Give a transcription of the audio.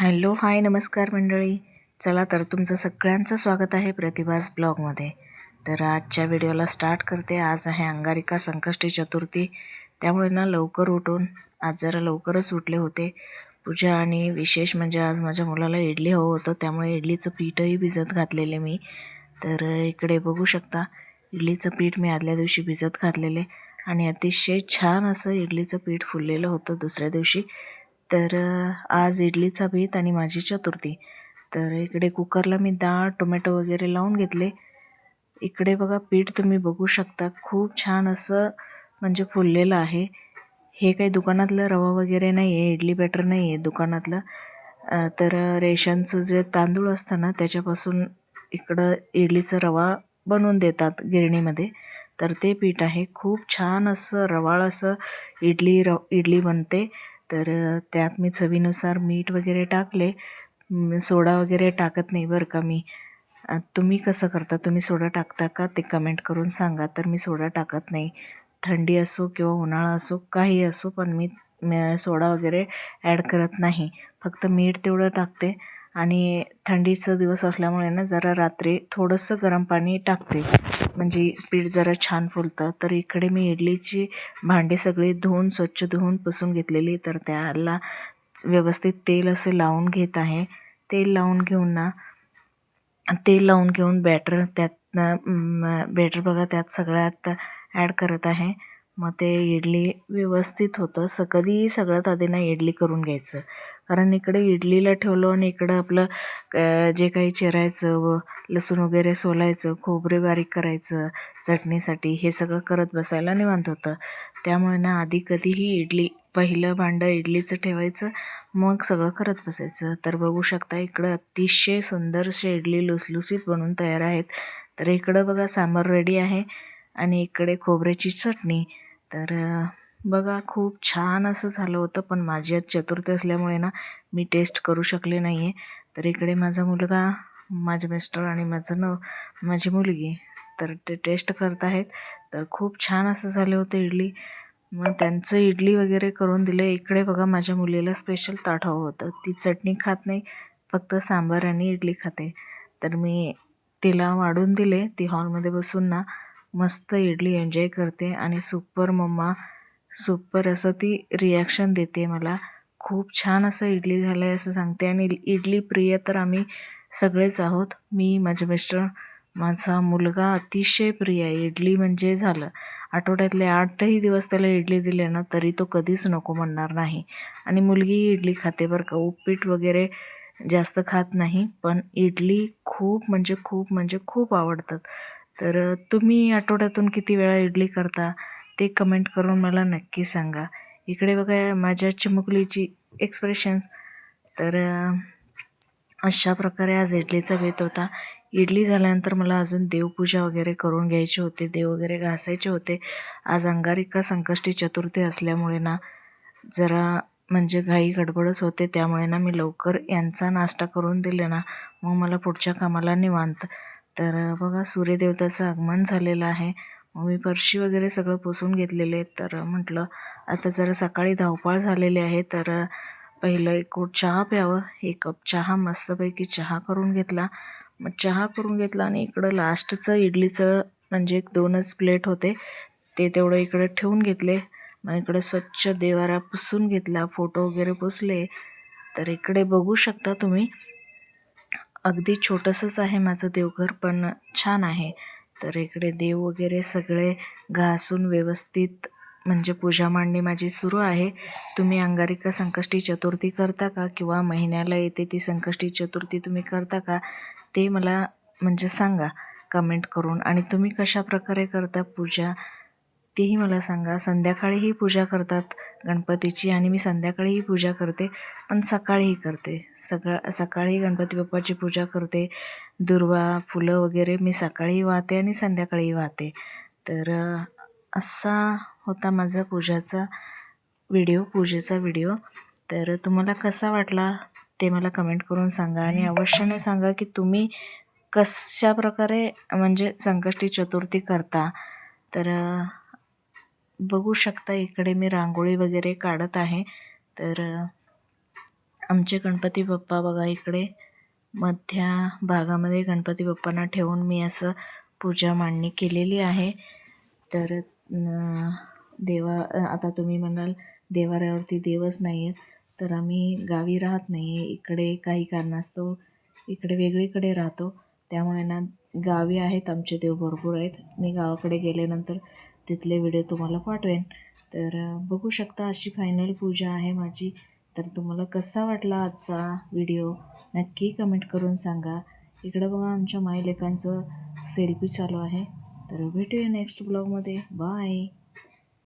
Hello hi नमस्कार मंडळी. चला तर तुमचं सगळ्यांचं स्वागत आहे प्रतिभास ब्लॉगमध्ये. तर आजच्या व्हिडिओला स्टार्ट करते. आज आहे अंगारिका संकष्टी चतुर्थी. त्यामुळे ना लवकर उठून आज जरा लवकरच उठले होते. पूजा आणि विशेष म्हणजे आज माझ्या मुलाला इडली हवं होतं. त्यामुळे इडलीचं पीठही भिजत घातलेले मी. तर इकडे बघू शकता इडलीचं पीठ मी आदल्या दिवशी भिजत घातलेले. आणि अतिशय छान असं इडलीचं पीठ फुललेलं होतं दुसऱ्या दिवशी. तर आज इडलीचा बेत आणि माझी चतुर्थी. तर इकडे कुकरला मी डाळ टोमॅटो वगैरे लावून घेतले. इकडे बघा पीठ तुम्ही बघू शकता. खूप छान असं म्हणजे फुललेलं आहे. हे काही दुकानातलं रवा वगैरे नाही आहे इडली बॅटर नाही आहे दुकानातलं तर रेशनचं जे तांदूळ असतं ना त्याच्यापासून इकडं इडलीचा रवा बनवून देतात गिरणीमध्ये. तर ते पीठ आहे. खूप छान असं रवाळ असं इडली र इडली बनते. तर त्यात मी चवीनुसार मीठ वगैरे टाकले. सोडा वगैरे टाकत नाही बरं का मी. तुम्ही कसं करता? तुम्ही सोडा टाकता का? ते कमेंट करून सांगा. तर मी सोडा टाकत नाही. थंडी असो किंवा उन्हाळा असो काही असो पण मी सोडा वगैरे ॲड करत नाही. फक्त मीठ तेवढं टाकते. आणि थंडीचं दिवस असल्यामुळे ना जरा रात्री थोडंसं गरम पाणी टाकते. म्हणजे पीठ जरा छान फुलतं. तर इकडे मी इडलीची भांडी सगळी धुवून स्वच्छ धुवून पुसून घेतलेली. तर त्याला व्यवस्थित तेल असे लावून घेत आहे. तेल लावून घेऊन ना तेल लावून घेऊन बॅटर त्यात बॅटर बघा त्यात सगळ्यात ॲड करत आहे. मग ते इडली व्यवस्थित होतं. स कधीही सगळ्यात आधी ना इडली करून घ्यायचं. कारण इकडे इडलीला ठेवलं आणि इकडं आपलं जे काही चिरायचं व लसूण वगैरे सोलायचं खोबरे बारीक करायचं चटणीसाठी हे सगळं करत बसायला निवांत होतं. त्यामुळे ना आधी कधीही इडली पहिलं भांडं इडलीचं ठेवायचं मग सगळं करत बसायचं. तर बघू शकता इकडं अतिशय सुंदरसे इडली लुसलुसीत बनून तयार आहेत. तर इकडं बघा सांबार रेडी आहे आणि इकडे खोबऱ्याची चटणी. तर बघा खूप छान असं झालं होतं पण माझी आज चतुर्थी असल्यामुळे ना मी टेस्ट करू शकले नाही आहे तर इकडे माझा मुलगा माझे मिस्टर आणि माझं न माझी मुलगी तर ते टेस्ट करत आहेत. तर खूप छान असं झालं होतं इडली. मग त्यांचं इडली वगैरे करून दिले इकडे बघा माझ्या मुलीला स्पेशल ताट हवं होतं. ती चटणी खात नाही फक्त सांबार आणि इडली खाते. तर मी तिला वाढून दिले. ती हॉलमध्ये बसून ना मस्त इडली एन्जॉय करते आणि सुपर मम्मा सुपर असं ती रिॲक्शन देते मला. खूप छान असं इडली झालं आहे असं सांगते. आणि इडली प्रिय तर आम्ही सगळेच आहोत. मी माझे मिस्टर माझा मुलगा अतिशय प्रिय आहे. इडली म्हणजे झालं. आठवड्यातले आठही दिवस त्याला इडली दिले ना तरी तो कधीच नको म्हणणार नाही. आणि मुलगीही इडली खाते बरं का. उपीट वगैरे जास्त खात नाही पण इडली खूप म्हणजे खूप म्हणजे खूप आवडतात. तर तुम्ही आठवड्यातून किती वेळा इडली करता? ते कमेंट करून मला नक्की सांगा. इकडे बघा माझ्या चिमुकलीची एक्सप्रेशन्स तर अशा प्रकारे आज इडलीचा बेत होता. इडली झाल्यानंतर मला अजून देवपूजा वगैरे करून घ्यायची होती देव वगैरे घासायचे होते. आज अंगारिका संकष्टी चतुर्थी असल्यामुळे ना जरा म्हणजे घाई गडबडच होते. त्यामुळे ना मी लवकर यांचा नाश्ता करून दिले ना मग मला पुढच्या कामाला निवांत. तर बघा सूर्यदेवताचं आगमन झालेलं आहे. मग मी फरशी वगैरे सगळं पुसून घेतलेले तर म्हटलं आता जरा सकाळी धावपाळ झालेली आहे. तर पहिलं एक चहा प्यावं. एक कप चहा मस्तपैकी चहा करून घेतला. मग चहा करून घेतला आणि इकडं लास्टचं इडलीचं म्हणजे एक दोनच प्लेट होते. ते तेवढं इकडे ठेवून घेतले. मग इकडे स्वच्छ देवारा पुसून घेतला. फोटो वगैरे पुसले. तर इकडे बघू शकता तुम्ही. अगदी छोटंसंच आहे माझं देवघर पण छान आहे. तर इकडे देव वगैरे सगळे घासून व्यवस्थित म्हणजे पूजा मांडणी माझी सुरू आहे. तुम्ही अंगारिका संकष्टी चतुर्थी करता का? किंवा महिन्याला येते ती संकष्टी चतुर्थी तुम्ही करता का? ते मला म्हणजे सांगा कमेंट करून. आणि तुम्ही कशा प्रकारे करता पूजा? तेही मला सांगा संध्याकाळीही पूजा करतात गणपतीची आणि मी संध्याकाळीही पूजा करते पण सकाळीही करते. सकाळ सकाळी गणपती बाप्पाची पूजा करते. दुर्वा फुलं वगैरे मी सकाळी वाहते आणि संध्याकाळी वाहते. तर असा होता माझा पूजाचा व्हिडिओ पूजेचा व्हिडिओ. तर तुम्हाला कसा वाटला ते मला कमेंट करून सांगा आणि अवश्याने सांगा की तुम्ही कशा प्रकारे म्हणजे संकष्टी चतुर्थी करता. तर बघू शकता इकडे मी रांगोळी वगैरे काढत आहे. तर आमचे गणपती बाप्पा बघा इकडे. मध्या भागामध्ये गणपती बाप्पांना ठेवून मी असं पूजा मांडणी केलेली आहे. तर देवा आता तुम्ही म्हणाल देवाऱ्यावरती देवच नाही आहेत तर आम्ही गावी राहत नाही आहे इकडे काही कारणास्तव इकडे वेगळीकडे राहतो. त्यामुळे ना गावी आहेत आमचे देव भरपूर आहेत. मी गावाकडे गेल्यानंतर तिथले व्हिडिओ तुम्हाला पाठवेन. तर बघू शकता अशी फायनल पूजा आहे माझी. तर तुम्हाला कसा वाटला आजचा व्हिडिओ नक्की कमेंट करून सांगा. इकडं बघा आमच्या मायलेकांचं सेल्फी चालू आहे. तर भेटूया नेक्स्ट ब्लॉगमध्ये बाय